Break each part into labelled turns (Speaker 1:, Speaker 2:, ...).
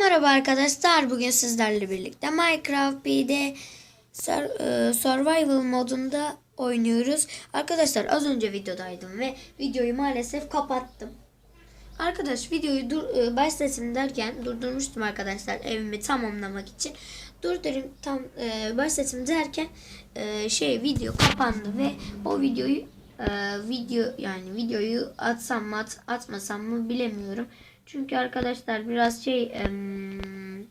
Speaker 1: merhaba arkadaşlar. Bugün sizlerle birlikte Minecraft BD Sur- e, Survival modunda oynuyoruz. Arkadaşlar az önce videodaydım ve videoyu maalesef kapattım. Arkadaş videoyu dur, e, başlasın derken durdurmuştum arkadaşlar evimi tamamlamak için. Durdurayım tam e, başlasın derken şey video kapandı ve o videoyu e, video yani videoyu atsam mı at, atmasam mı bilemiyorum. Çünkü arkadaşlar biraz şey em,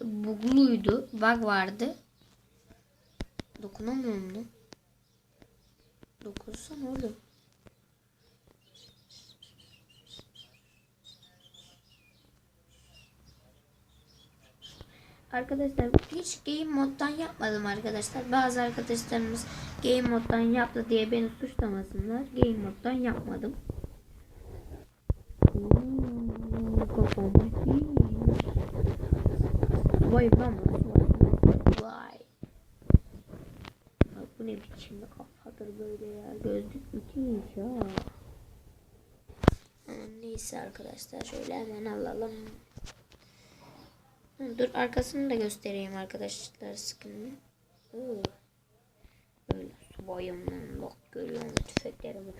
Speaker 1: bugluydu. Bug vardı. Dokunamıyorum da. Dokunsana oğlum. Arkadaşlar hiç game moddan yapmadım arkadaşlar. Bazı arkadaşlarımız game moddan yaptı diye beni suçlamasınlar. Game moddan yapmadım. Vay ben Vay. Bak bu ne biçim bir kafadır böyle ya. Gözlük müthiş ya. Neyse arkadaşlar şöyle hemen alalım. Hı, Dur arkasını da göstereyim arkadaşlar sıkıntı. Böyle subayım lan bak görüyor musun tüfeklerimi.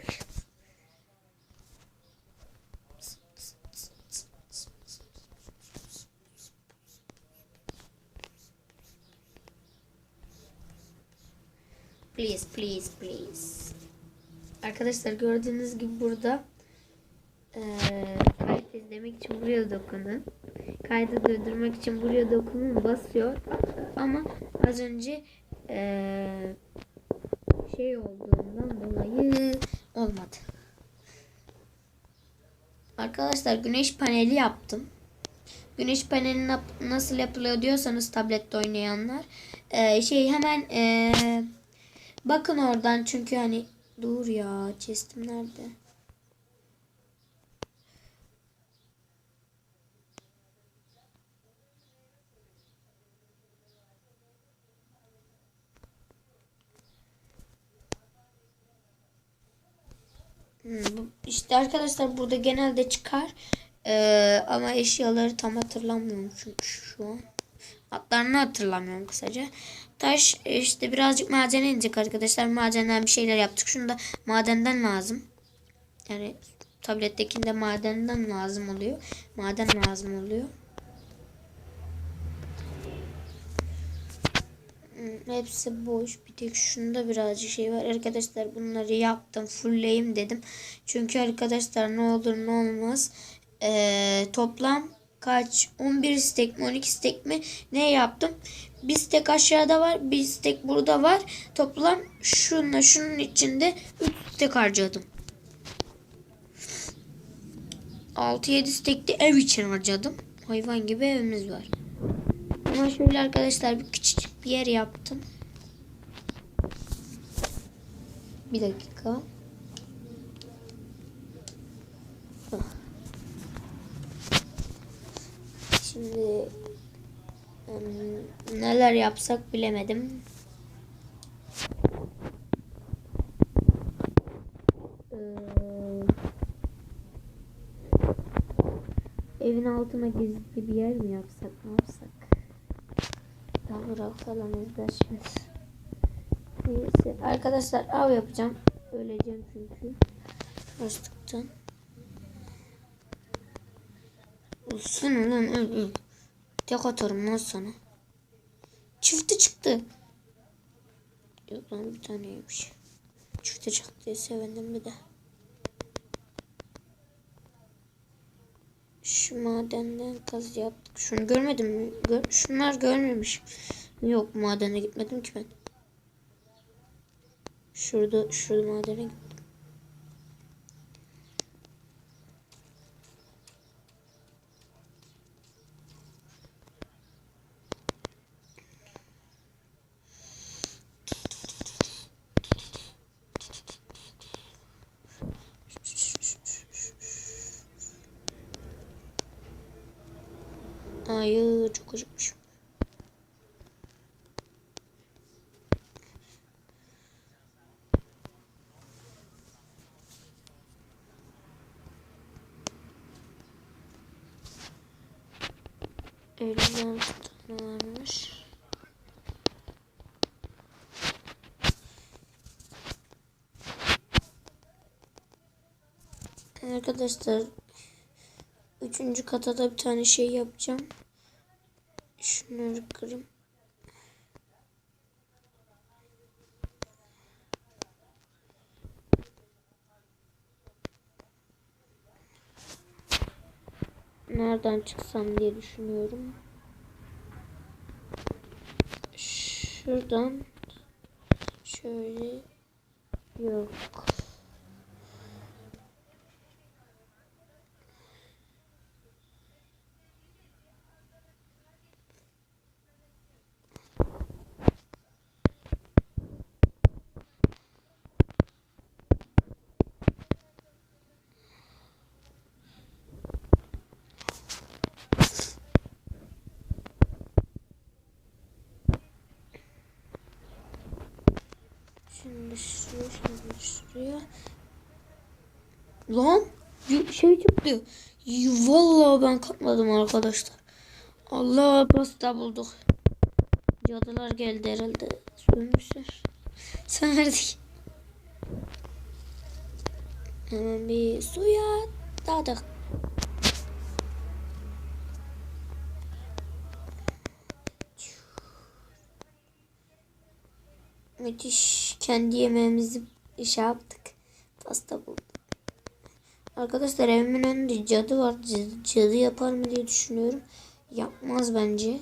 Speaker 1: Please please please. Arkadaşlar gördüğünüz gibi burada eee kayıt izlemek için buraya dokunun. Kaydı durdurmak için buraya dokunun basıyor. Ama az önce eee, şey olduğundan dolayı olmadı. Arkadaşlar güneş paneli yaptım. Güneş paneli nasıl yapılıyor diyorsanız tablette oynayanlar eee, şey hemen eee, bakın oradan çünkü hani dur ya chest'im nerede? Hmm, İşte arkadaşlar burada genelde çıkar. Ee, ama eşyaları tam hatırlamıyorum çünkü şu an. Adlarını hatırlamıyorum kısaca. Taş işte birazcık madene inecek arkadaşlar. Madenden bir şeyler yaptık. Şunu da madenden lazım. Yani tablettekinde madenden lazım oluyor. Maden lazım oluyor. Hepsi boş. Bir tek şunda birazcık şey var. Arkadaşlar bunları yaptım. Fullleyim dedim. Çünkü arkadaşlar ne olur ne olmaz. Ee, toplam kaç? 11 stek mi 12 stek mi? Ne yaptım? Bir stek aşağıda var. Bir stek burada var. Toplam şunla şunun içinde 3 stek harcadım. 6-7 stek de ev için harcadım. Hayvan gibi evimiz var. Ama şöyle arkadaşlar bir küçücük bir yer yaptım. Bir dakika. Şimdi neler yapsak bilemedim. Evin altına gizli bir yer mi yapsak ne yapsak? Yavru falan özdeşmez. Neyse arkadaşlar av yapacağım. Öleceğim çünkü. Açlıktan. Olsun ulan öl öl. Tek atarım lan sana. Çifti çıktı. Yok lan bir taneymiş. Çifti çıktı sevindim bir de. Şu madenden kaz yaptık. Şunu görmedim mi? Gör, şunlar görmemiş. Yok madene gitmedim ki ben. Şurada şurada madene gittim. Hayır çok acıkmışım. 56 tane varmış. Arkadaşlar üçüncü kata da bir tane şey yapacağım. Şunları kırayım. Nereden çıksam diye düşünüyorum. Şuradan şöyle yok. Şimdi şuraya, şimdi şuraya. Lan şey çıktı. Vallahi ben katmadım arkadaşlar. Allah pasta bulduk. Cadılar geldi herhalde. Sürmüşler. Sönerdik. Hemen bir suya dadık. Müthiş. Kendi yemeğimizi şey yaptık. Pasta bulduk. Arkadaşlar evimin önünde cadı var. Cadı, cadı yapar mı diye düşünüyorum. Yapmaz bence.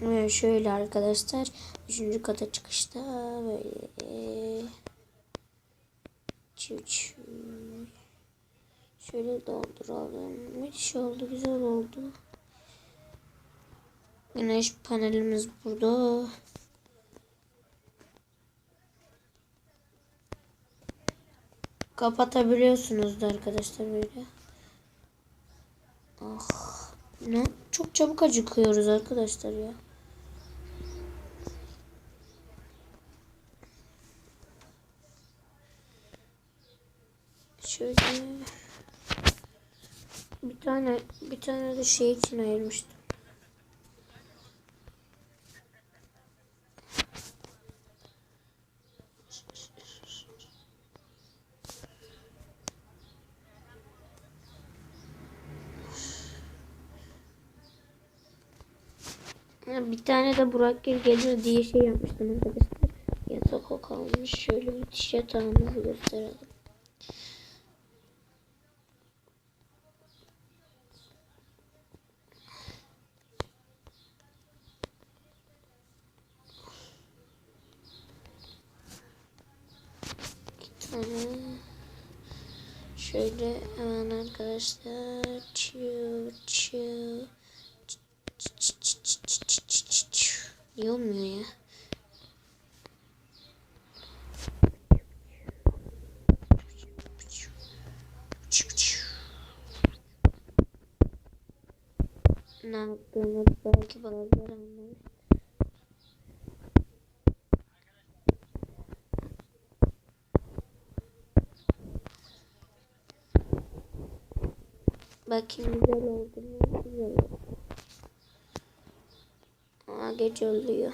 Speaker 1: Ve şöyle arkadaşlar. Üçüncü kata çıkışta böyle çiv çiv. Şöyle dolduralım. Müthiş oldu. Güzel oldu. Güneş panelimiz burada. Kapatabiliyorsunuz da arkadaşlar böyle. Ah. Ne? Çok çabuk acıkıyoruz arkadaşlar ya. Şöyle bir tane bir tane de şey için ayırmıştım. Bir tane de Burak Gül gelir diye şey yapmıştım arkadaşlar. Yatak o kalmış. Şöyle müthiş yatağımızı gösterelim. Bir tane şöyle hemen arkadaşlar çiğ çiğ Niye olmuyor ya? Ne yaptığını belki bazıları anlar. Bakayım güzel oldu mu? Güzel oldu. Aa gece oluyor.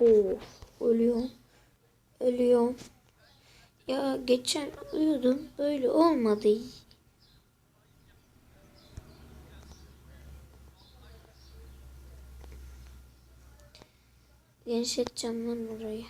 Speaker 1: Of ölüyorum. Ölüyorum. Ya geçen uyudum böyle olmadı. Genişleteceğim lan orayı.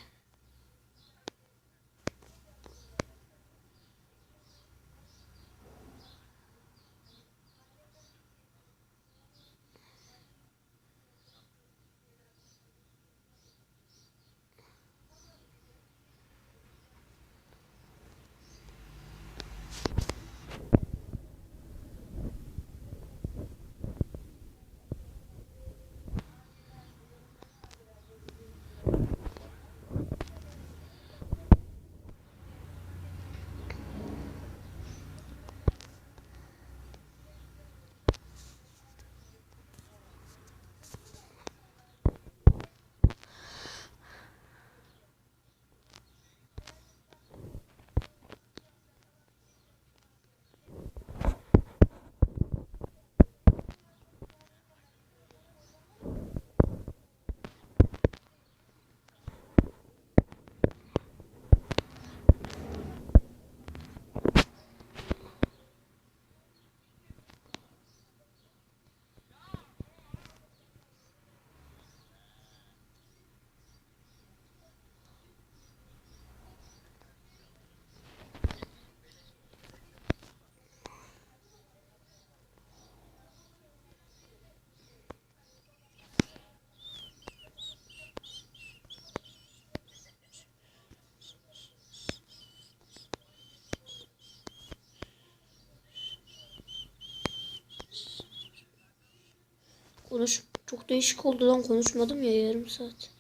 Speaker 1: Konuş çok değişik oldu lan konuşmadım ya yarım saat.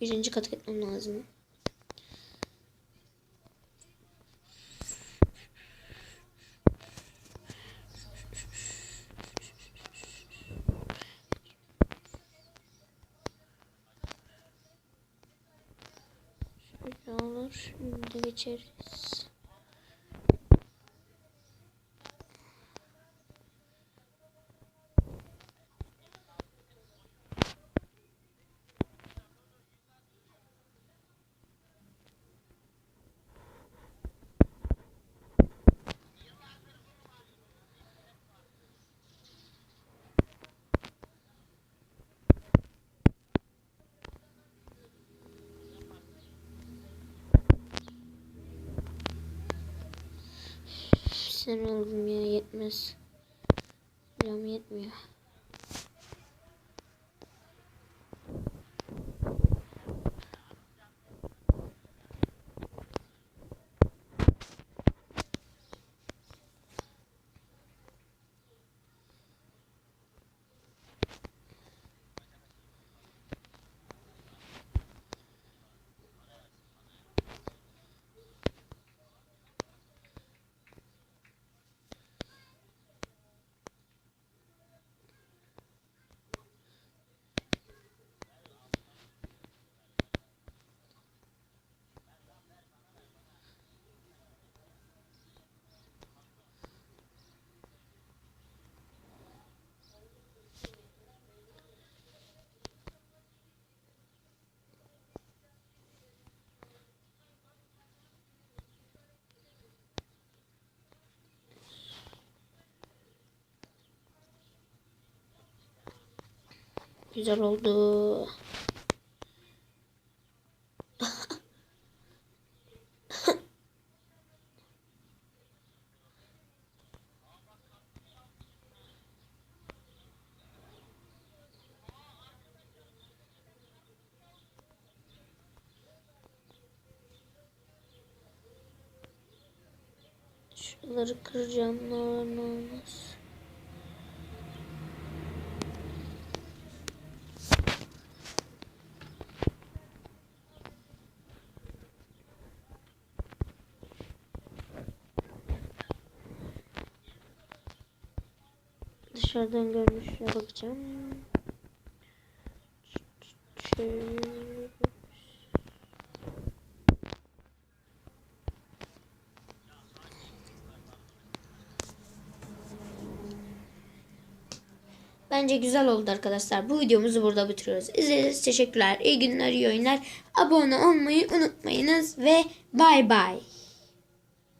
Speaker 1: Birinci kat etmem lazım. Şimdi geçeriz. Sen oldum ya yetmez. Cam yetmiyor. Güzel oldu. Şuraları kıracağım ne olmaz. Dışarıdan görünüşe bakacağım. Bence güzel oldu arkadaşlar. Bu videomuzu burada bitiriyoruz. İzlediğiniz teşekkürler. İyi günler, iyi oyunlar. Abone olmayı unutmayınız ve bay bay.